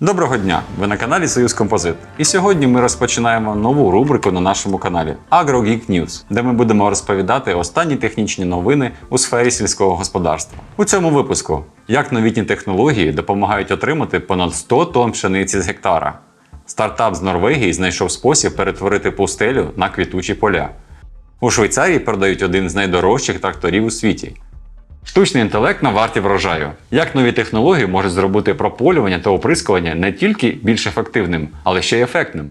Доброго дня! Ви на каналі Союз Композит. І сьогодні ми розпочинаємо нову рубрику на нашому каналі AgroGeek News, де ми будемо розповідати останні технічні новини у сфері сільського господарства. У цьому випуску як новітні технології допомагають отримати понад 100 тонн пшениці з гектара. Стартап з Норвегії знайшов спосіб перетворити пустелю на квітучі поля. У Швейцарії продають один з найдорожчих тракторів у світі. Штучний інтелект на варті врожаю. Як нові технології можуть зробити прополювання та оприскування не тільки більш ефективним, але ще й ефектним.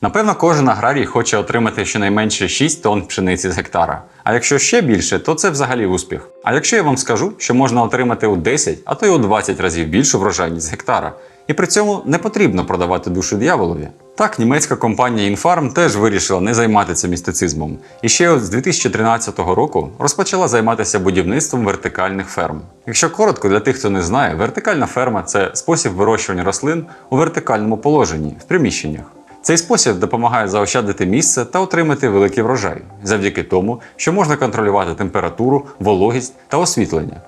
Напевно, кожен аграрій хоче отримати щонайменше 6 тонн пшениці з гектара. А якщо ще більше, то це взагалі успіх. А якщо я вам скажу, що можна отримати у 10, а то й у 20 разів більшу врожайність з гектара, і при цьому не потрібно продавати душу дияволові. Так, німецька компанія Infarm теж вирішила не займатися містицизмом. І ще з 2013 року розпочала займатися будівництвом вертикальних ферм. Якщо коротко, для тих, хто не знає, вертикальна ферма це спосіб вирощування рослин у вертикальному положенні в приміщеннях. Цей спосіб допомагає заощадити місце та отримати великий врожай, завдяки тому, що можна контролювати температуру, вологість та освітлення.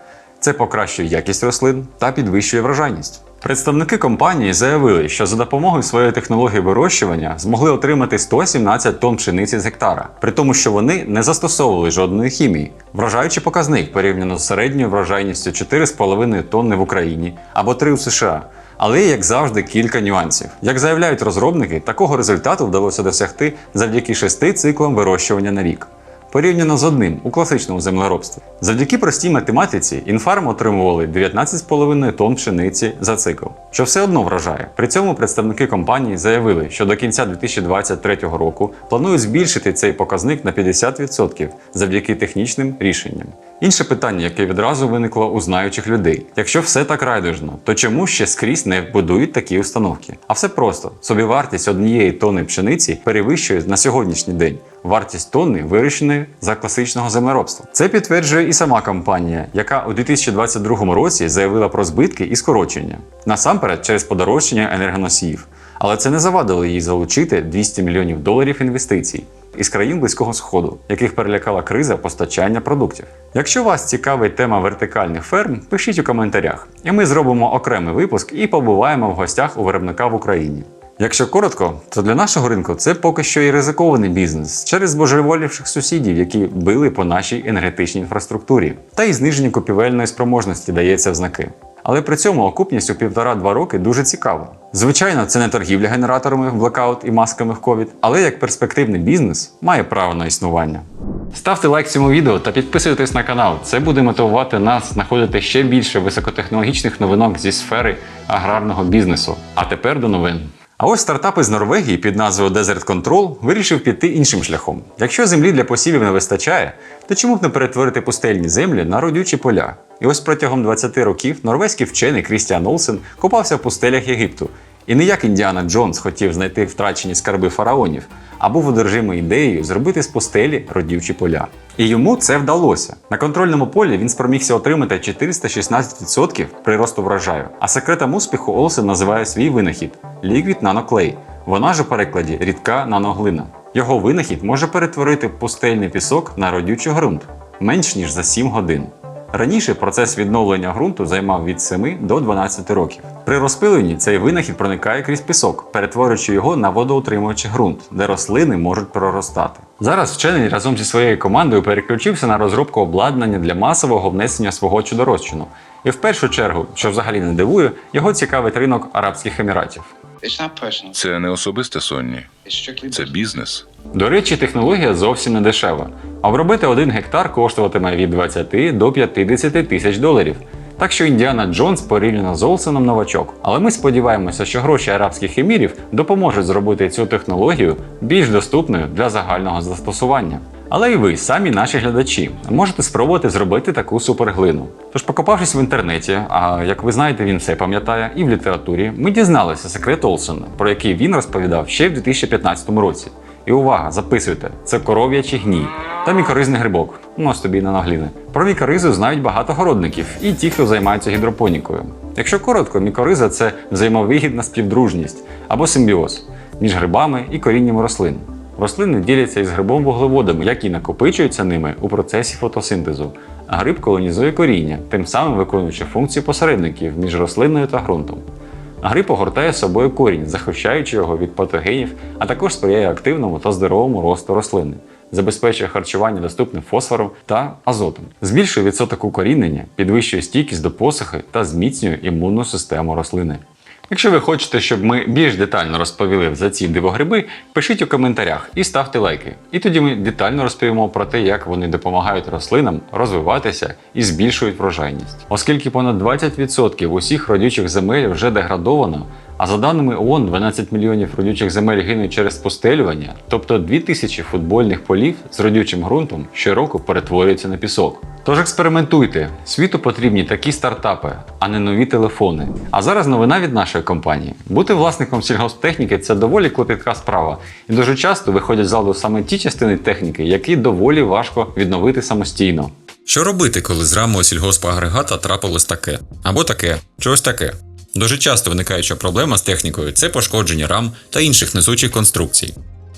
Це покращує якість рослин та підвищує врожайність. Представники компанії заявили, що за допомогою своєї технології вирощування змогли отримати 117 тонн пшениці з гектара, при тому, що вони не застосовували жодної хімії. Вражаючий показник порівняно з середньою врожайністю 4,5 тонни в Україні або 3 у США. Але як завжди, кілька нюансів. Як заявляють розробники, такого результату вдалося досягти завдяки шести циклам вирощування на рік. Порівняно з одним у класичному землеробстві. Завдяки простій математиці інфарм отримували 19,5 тонн пшениці за цикл, що все одно вражає. При цьому представники компанії заявили, що до кінця 2023 року планують збільшити цей показник на 50% завдяки технічним рішенням. Інше питання, яке відразу виникло у знаючих людей: якщо все так райдужно, то чому ще скрізь не будують такі установки? А все просто собівартість однієї тонни пшениці перевищує на сьогоднішній день вартість тонни вирощеної за класичного землеробства. Це підтверджує і сама компанія, яка у 2022 році заявила про збитки і скорочення насамперед через подорожчання енергоносіїв. Але це не завадило їй залучити 200 мільйонів доларів інвестицій із країн Близького Сходу, яких перелякала криза постачання продуктів. Якщо вас цікавить тема вертикальних ферм, пишіть у коментарях, і ми зробимо окремий випуск і побуваємо в гостях у виробника в Україні. Якщо коротко, то для нашого ринку це поки що і ризикований бізнес через збожеволівших сусідів, які били по нашій енергетичній інфраструктурі, та й зниження купівельної спроможності дається в знаки. Але при цьому окупність у півтора-два роки дуже цікава. Звичайно, це не торгівля генераторами в блокаут і масками в ковід, але як перспективний бізнес має право на існування. Ставте лайк цьому відео та підписуйтесь на канал. Це буде мотивувати нас знаходити ще більше високотехнологічних новинок зі сфери аграрного бізнесу. А тепер до новин. А ось стартап із Норвегії під назвою Desert Control вирішив піти іншим шляхом. Якщо землі для посівів не вистачає, то чому б не перетворити пустельні землі на родючі поля? І ось протягом 20 років норвезький вчений Крістіан Олсен копався в пустелях Єгипту. І не як Індіана Джонс хотів знайти втрачені скарби фараонів, а був одержимий ідеєю зробити з пустелі родючі поля. І йому це вдалося. На контрольному полі він спромігся отримати 416% приросту врожаю. А секретом успіху Олсен називає свій винахід Nano Clay. Вона ж у перекладі рідка наноглина. Його винахід може перетворити пустельний пісок на родючий ґрунт менш ніж за 7 годин. Раніше процес відновлення ґрунту займав від 7 до 12 років. При розпиленні цей винахід проникає крізь пісок, перетворюючи його на водоутримуючий ґрунт, де рослини можуть проростати. Зараз вчений разом зі своєю командою переключився на розробку обладнання для масового внесення свого чудорозчину. І в першу чергу, що взагалі не дивує, його цікавить ринок Арабських Еміратів. Це не особисте Сонні, це бізнес. До речі, технологія зовсім не дешева. Обробити один гектар коштуватиме від 20 до 50 тисяч доларів. Так що Індіана Джонс порівняно з Олсеном новачок. Але ми сподіваємося, що гроші арабських емірів допоможуть зробити цю технологію більш доступною для загального застосування. Але і ви, самі наші глядачі, можете спробувати зробити таку суперглину. Тож, покопавшись в інтернеті, а як ви знаєте, він все пам'ятає, і в літературі, ми дізналися секрет Олсена, про який він розповідав ще в 2015 році. І увага, записуйте, це коров'ячий гній та мікоризний грибок. Ну, ось тобі на нагліни. Про мікоризу знають багато городників і ті, хто займаються гідропонікою. Якщо коротко, мікориза це взаємовигідна співдружність або симбіоз між грибами і корінням рослин. Рослини діляться із грибом вуглеводами, які накопичуються ними у процесі фотосинтезу. А гриб колонізує коріння, тим самим виконуючи функцію посередників між рослиною та ґрунтом. Гриб огортає собою корінь, захищаючи його від патогенів, а також сприяє активному та здоровому росту рослини, забезпечує харчування доступним фосфором та азотом, збільшує відсоток укорінення, підвищує стійкість до посухи та зміцнює імунну систему рослини. Якщо ви хочете, щоб ми більш детально розповіли за ці дивогриби, пишіть у коментарях і ставте лайки. І тоді ми детально розповімо про те, як вони допомагають рослинам розвиватися і збільшують врожайність. Оскільки понад 20% усіх родючих земель вже деградовано, а за даними ООН, 12 мільйонів родючих земель гинуть через пустелювання, тобто 2000 футбольних полів з родючим ґрунтом щороку перетворюються на пісок. Тож експериментуйте, світу потрібні такі стартапи, а не нові телефони. А зараз новина від нашої компанії. Бути власником сільгосптехніки це доволі клопітка справа, і дуже часто виходять з ладу саме ті частини техніки, які доволі важко відновити самостійно. Що робити, коли з рамою сільгоспагрегата трапилось таке? Або таке, чи ось таке? Дуже часто виникаюча проблема з технікою це пошкодження рам та інших несучих конструкцій.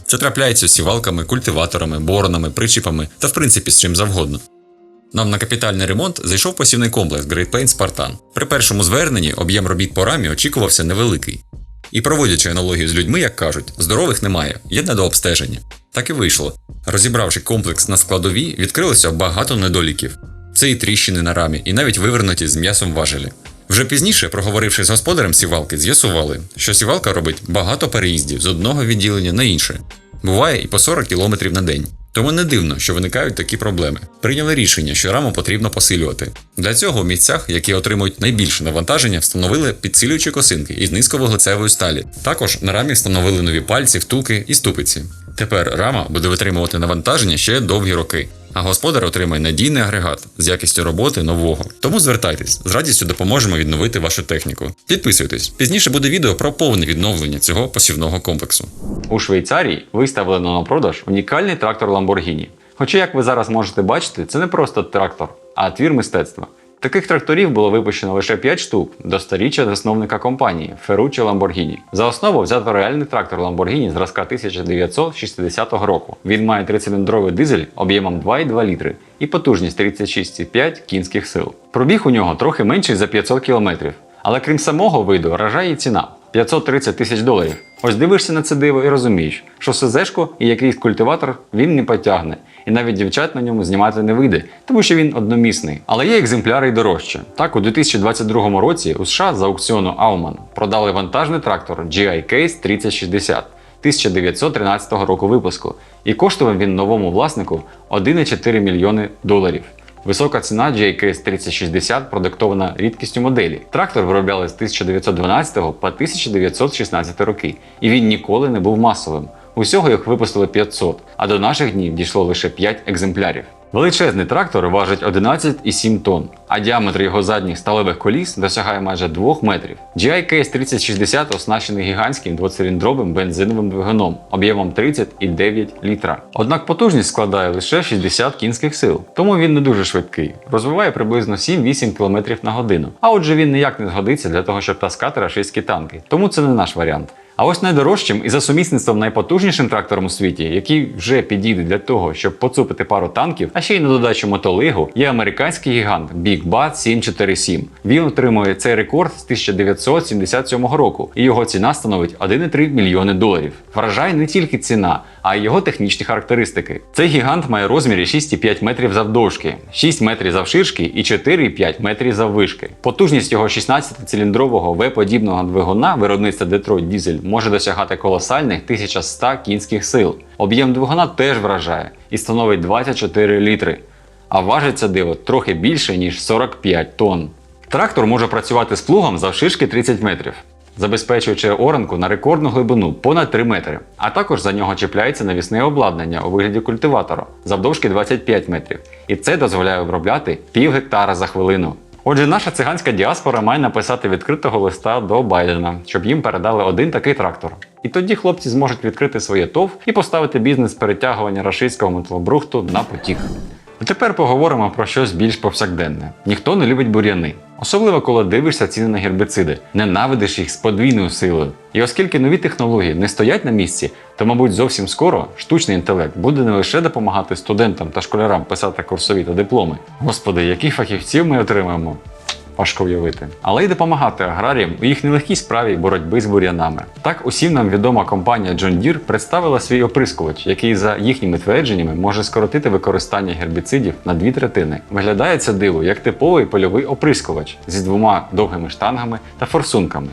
Це трапляється з сівалками, культиваторами, боронами, причіпами та в принципі з чим завгодно. Нам на капітальний ремонт зайшов посівний комплекс Great Plains Spartan. При першому зверненні об'єм робіт по рамі очікувався невеликий. І проводячи аналогію з людьми, як кажуть, здорових немає, є недообстеження. Так і вийшло. Розібравши комплекс на складові, відкрилося багато недоліків. Це і тріщини на рамі, і навіть вивернуті з м'ясом важелі. Вже пізніше, проговоривши з господарем сівалки, з'ясували, що сівалка робить багато переїздів з одного відділення на інше. Буває і по 40 км на день. Тому не дивно, що виникають такі проблеми. Прийняли рішення, що раму потрібно посилювати. Для цього в місцях, які отримують найбільше навантаження, встановили підсилюючі косинки із низьковуглецевої сталі. Також на рамі встановили нові пальці, втулки і ступиці. Тепер рама буде витримувати навантаження ще довгі роки. А господар отримає надійний агрегат з якістю роботи нового. Тому звертайтесь, з радістю допоможемо відновити вашу техніку. Підписуйтесь, пізніше буде відео про повне відновлення цього посівного комплексу. У Швейцарії виставлено на продаж унікальний трактор Lamborghini. Хоча, як ви зараз можете бачити, це не просто трактор, а твір мистецтва. Таких тракторів було випущено лише 5 штук до сторіччя засновника компанії Ferruccio Lamborghini. За основу взято реальний трактор Lamborghini зразка 1960 року. Він має трициліндровий дизель об'ємом 2,2 літри і потужність 36,5 кінських сил. Пробіг у нього трохи менший за 500 км. Але крім самого виду, вражає і ціна 530 тисяч доларів. Ось дивишся на це диво і розумієш, що СЗшку і якийсь культиватор він не потягне, і навіть дівчат на ньому знімати не вийде, тому що він одномісний. Але є екземпляри й дорожче. Так, у 2022 році у США з аукціону Aumann продали вантажний трактор GI Case 3060 1913 року випуску, і коштував він новому власнику 1,4 мільйони доларів. Висока ціна JKS 3060 продиктована рідкістю моделі. Трактор виробляли з 1912 по 1916 роки, і він ніколи не був масовим. Усього їх випустили 500, а до наших днів дійшло лише 5 екземплярів. Величезний трактор важить 11,7 тонн, а діаметр його задніх сталевих коліс досягає майже 2 метрів. GI Case 3060 оснащений гігантським двоциліндровим бензиновим двигуном об'ємом 30,9 літра. Однак потужність складає лише 60 кінських сил, тому він не дуже швидкий. Розвиває приблизно 7-8 км на годину. А отже він ніяк не згодиться для того, щоб таскати рашистські танки. Тому це не наш варіант. А ось найдорожчим і за сумісництвом найпотужнішим трактором у світі, який вже підійде для того, щоб поцупити пару танків, а ще й на додачу мотолигу, є американський гігант Big Bat 747. Він отримує цей рекорд з 1977 року, і його ціна становить 1,3 мільйони доларів. Вражає не тільки ціна, а й його технічні характеристики. Цей гігант має розміри 6,5 метрів завдовжки, 6 метрів завширшки і 4,5 метрів заввишки. Потужність його 16-циліндрового В-подібного двигуна виробництва Detroit Diesel може досягати колосальних 1100 кінських сил. Об'єм двигуна теж вражає і становить 24 літри. А важить це диво трохи більше, ніж 45 тонн. Трактор може працювати з плугом завширшки 30 метрів, забезпечуючи оранку на рекордну глибину понад 3 метри. А також за нього чіпляється навісне обладнання у вигляді культиватора завдовжки 25 метрів. І це дозволяє обробляти пів гектара за хвилину. Отже, наша циганська діаспора має написати відкритого листа до Байдена, щоб їм передали один такий трактор. І тоді хлопці зможуть відкрити своє ТОВ і поставити бізнес перетягування рашистського металобрухту на потік. А тепер поговоримо про щось більш повсякденне. Ніхто не любить бур'яни. Особливо, коли дивишся ціни на гербіциди, ненавидиш їх з подвійною силою. І оскільки нові технології не стоять на місці, то, мабуть, зовсім скоро штучний інтелект буде не лише допомагати студентам та школярам писати курсові та дипломи. Господи, яких фахівців ми отримаємо? Важко уявити, але й допомагати аграріям у їх нелегкій справі боротьби з бур'янами. Так усім нам відома компанія John Deere представила свій оприскувач, який за їхніми твердженнями може скоротити використання гербіцидів на дві третини. Виглядає це диво як типовий польовий оприскувач зі двома довгими штангами та форсунками.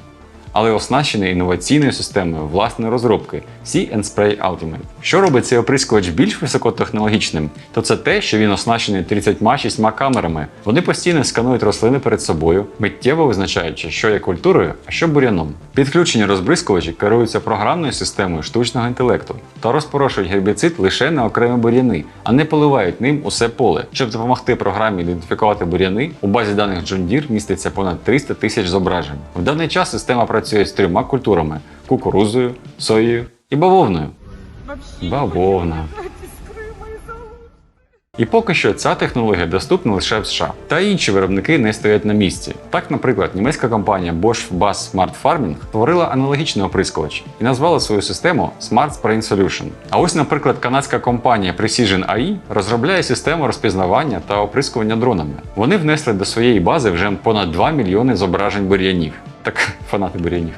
Але оснащений інноваційною системою власної розробки See and Spray Ultimate. Що робить цей оприскувач більш високотехнологічним, то це те, що він оснащений 36 камерами. Вони постійно сканують рослини перед собою, миттєво визначаючи, що є культурою, а що бур'яном. Підключені розбризкувачі керуються програмною системою штучного інтелекту та розпорошують гербіцид лише на окремі бур'яни, а не поливають ним усе поле. Щоб допомогти програмі ідентифікувати бур'яни, у базі даних John Deere міститься понад 300 тисяч зображень. В даний час система працює з трьома культурами: кукурузою, соєю і бавовною. Бавовна. І поки що ця технологія доступна лише в США. Та інші виробники не стоять на місці. Так, наприклад, німецька компанія Bosch Bass Smart Farming створила аналогічний оприскувач і назвала свою систему Smart Spraying Solution. А ось, наприклад, канадська компанія Precision AI розробляє систему розпізнавання та оприскування дронами. Вони внесли до своєї бази вже понад 2 мільйони зображень бур'янів. Так, фанаты бур'янів.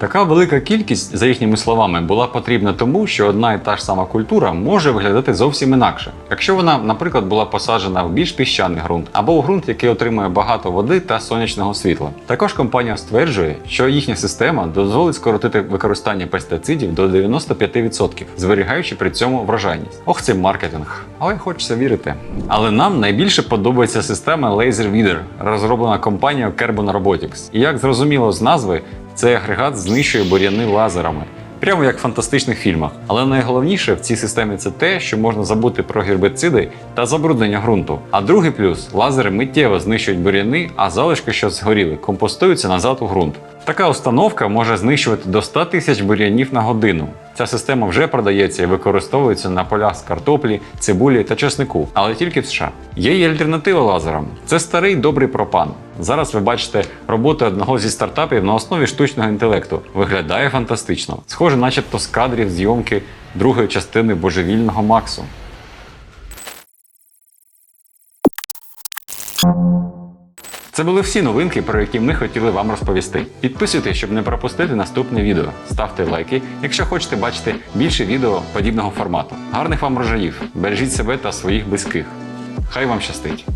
Така велика кількість, за їхніми словами, була потрібна тому, що одна і та ж сама культура може виглядати зовсім інакше. Якщо вона, наприклад, була посаджена в більш піщаний ґрунт або у ґрунт, який отримує багато води та сонячного світла. Також компанія стверджує, що їхня система дозволить скоротити використання пестицидів до 95%, зберігаючи при цьому врожайність. Ох, це маркетинг. Але хочеться вірити. Але нам найбільше подобається система Laser Weeder, розроблена компанією Carbon Robotics. І як зрозуміло з назви, цей агрегат знищує бур'яни лазерами. Прямо як в фантастичних фільмах. Але найголовніше в цій системі це те, що можна забути про гербициди та забруднення ґрунту. А другий плюс лазери миттєво знищують бур'яни, а залишки, що згоріли, компостуються назад у ґрунт. Така установка може знищувати до 100 тисяч бур'янів на годину. Ця система вже продається і використовується на полях з картоплі, цибулі та чеснику, але тільки в США. Є й альтернатива лазерам. Це старий добрий пропан. Зараз ви бачите роботу одного зі стартапів на основі штучного інтелекту. Виглядає фантастично. Схоже, начебто з кадрів зйомки другої частини божевільного Максу. Це були всі новинки, про які ми хотіли вам розповісти. Підписуйтесь, щоб не пропустити наступне відео. Ставте лайки, якщо хочете бачити більше відео подібного формату. Гарних вам рожаїв! Бережіть себе та своїх близьких. Хай вам щастить!